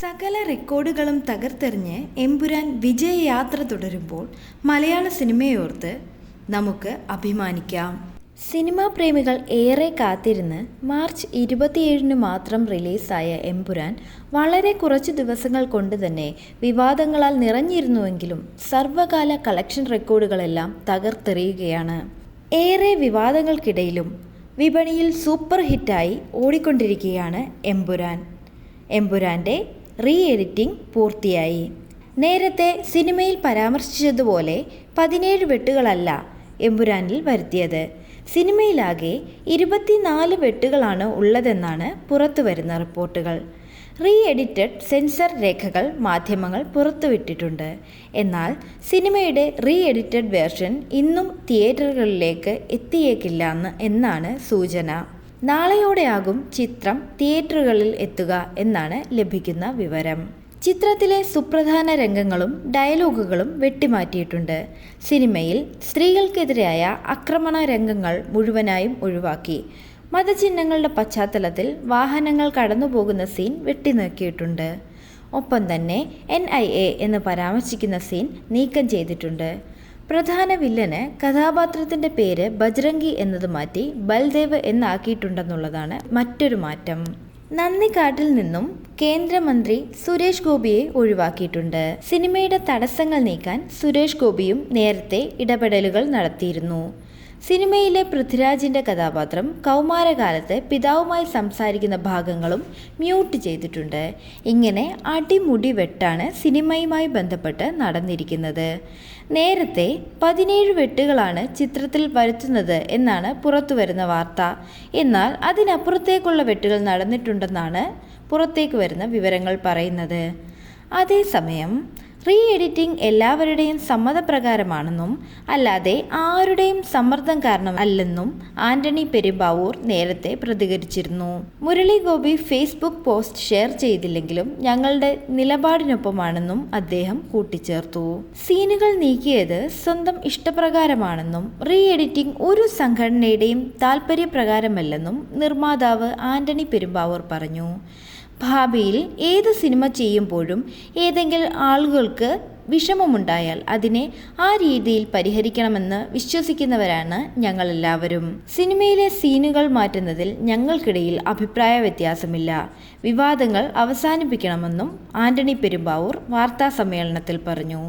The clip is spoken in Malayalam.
സകല റെക്കോർഡുകളും തകർത്തെറിഞ്ഞ് എമ്പുരാൻ വിജയയാത്ര തുടരുമ്പോൾ മലയാള സിനിമയോർത്ത് നമുക്ക് അഭിമാനിക്കാം. സിനിമാ പ്രേമികൾ ഏറെ കാത്തിരുന്ന് മാർച്ച് ഇരുപത്തിയേഴിന് മാത്രം റിലീസായ എമ്പുരാൻ വളരെ കുറച്ച് ദിവസങ്ങൾ കൊണ്ട് തന്നെ വിവാദങ്ങളാൽ നിറഞ്ഞിരുന്നുവെങ്കിലും സർവകാല കളക്ഷൻ റെക്കോർഡുകളെല്ലാം തകർത്തെറിയുകയാണ്. ഏറെ വിവാദങ്ങൾക്കിടയിലും വിപണിയിൽ സൂപ്പർ ഹിറ്റായി ഓടിക്കൊണ്ടിരിക്കുകയാണ് എമ്പുരാൻ. എമ്പുരാന്റെ റീ എഡിറ്റിംഗ് പൂർത്തിയായി. നേരത്തെ സിനിമയിൽ പരാമർശിച്ചതുപോലെ പതിനേഴ് വെട്ടുകളല്ല എമ്പുരാനിൽ വരുത്തിയത്. സിനിമയിലാകെ ഇരുപത്തിനാല് വെട്ടുകളാണ് ഉള്ളതെന്നാണ് പുറത്തുവരുന്ന റിപ്പോർട്ടുകൾ. റീ എഡിറ്റഡ് സെൻസർ രേഖകൾ മാധ്യമങ്ങൾ പുറത്തുവിട്ടിട്ടുണ്ട്. എന്നാൽ സിനിമയുടെ റീ എഡിറ്റഡ് വേർഷൻ ഇന്നും തിയേറ്ററുകളിലേക്ക് എത്തിയേക്കില്ല എന്ന് എന്നാണ് സൂചന. നാളെയോടെയാകും ചിത്രം തിയേറ്ററുകളിൽ എത്തുക എന്നാണ് ലഭിക്കുന്ന വിവരം. ചിത്രത്തിലെ സുപ്രധാന രംഗങ്ങളും ഡയലോഗുകളും വെട്ടിമാറ്റിയിട്ടുണ്ട്. സിനിമയിൽ സ്ത്രീകൾക്കെതിരായ ആക്രമണ രംഗങ്ങൾ മുഴുവനായും ഒഴിവാക്കി. മതചിഹ്നങ്ങളുടെ പശ്ചാത്തലത്തിൽ വാഹനങ്ങൾ കടന്നുപോകുന്ന സീൻ വെട്ടിനീക്കിയിട്ടുണ്ട്. ഒപ്പം തന്നെ എൻ ഐ എ എന്ന് പരാമർശിക്കുന്ന സീൻ നീക്കം ചെയ്തിട്ടുണ്ട്. പ്രധാന വില്ലന് കഥാപാത്രത്തിന്റെ പേര് ബജ്രംഗി എന്നത് മാറ്റി ബൽദേവ് എന്നാക്കിയിട്ടുണ്ടെന്നുള്ളതാണ് മറ്റൊരു മാറ്റം. നന്ദിക്കാട്ടിൽ നിന്നും കേന്ദ്രമന്ത്രി സുരേഷ് ഗോപിയെ ഒഴിവാക്കിയിട്ടുണ്ട്. സിനിമയുടെ തടസ്സങ്ങൾ നീക്കാൻ സുരേഷ് ഗോപിയും നേരത്തെ ഇടപെടലുകൾ നടത്തിയിരുന്നു. സിനിമയിലെ പൃഥ്വിരാജിന്റെ കഥാപാത്രം കൗമാരകാലത്ത് പിതാവുമായി സംസാരിക്കുന്ന ഭാഗങ്ങളും മ്യൂട്ട് ചെയ്തിട്ടുണ്ട്. ഇങ്ങനെ അടിമുടി വെട്ടാണ് സിനിമയുമായി ബന്ധപ്പെട്ട് നടന്നിരിക്കുന്നത്. നേരത്തെ പതിനേഴ് വെട്ടുകളാണ് ചിത്രത്തിൽ വരുത്തുന്നത് എന്നാണ് പുറത്തുവരുന്ന വാർത്ത. എന്നാൽ അതിനപ്പുറത്തേക്കുള്ള വെട്ടുകൾ നടന്നിട്ടുണ്ടെന്നാണ് പുറത്തേക്ക് വരുന്ന വിവരങ്ങൾ പറയുന്നത്. അതേസമയം റീ എഡിറ്റിംഗ് എല്ലാവരുടെയും സമ്മതപ്രകാരമാണെന്നും അല്ലാതെ ആരുടെയും സമ്മർദ്ദം കാരണം അല്ലെന്നും ആന്റണി പെരുമ്പാവൂർ നേരത്തെ പ്രതികരിച്ചിരുന്നു. Murali Gopi Facebook post share ചെയ്തില്ലെങ്കിലും ഞങ്ങളുടെ നിലപാടിനൊപ്പമാണെന്നും അദ്ദേഹം കൂട്ടിച്ചേർത്തു. സീനുകൾ നീക്കിയത് സ്വന്തം ഇഷ്ടപ്രകാരമാണെന്നും റീ എഡിറ്റിംഗ് ഒരു സംഘടനയുടെയും താല്പര്യപ്രകാരമല്ലെന്നും നിർമ്മാതാവ് ആന്റണി പെരുമ്പാവൂർ പറഞ്ഞു. ഭാവിയിൽ ഏത് സിനിമ ചെയ്യുമ്പോഴും ഏതെങ്കിലും ആളുകൾക്ക് വിഷമമുണ്ടായാൽ അതിനെ ആ രീതിയിൽ പരിഹരിക്കണമെന്ന് വിശ്വസിക്കുന്നവരാണ് ഞങ്ങളെല്ലാവരും. സിനിമയിലെ സീനുകൾ മാറ്റുന്നതിൽ ഞങ്ങൾക്കിടയിൽ അഭിപ്രായ വ്യത്യാസമില്ല. വിവാദങ്ങൾ അവസാനിപ്പിക്കണമെന്നും ആന്റണി പെരുമ്പാവൂർ വാർത്താസമ്മേളനത്തിൽ പറഞ്ഞു.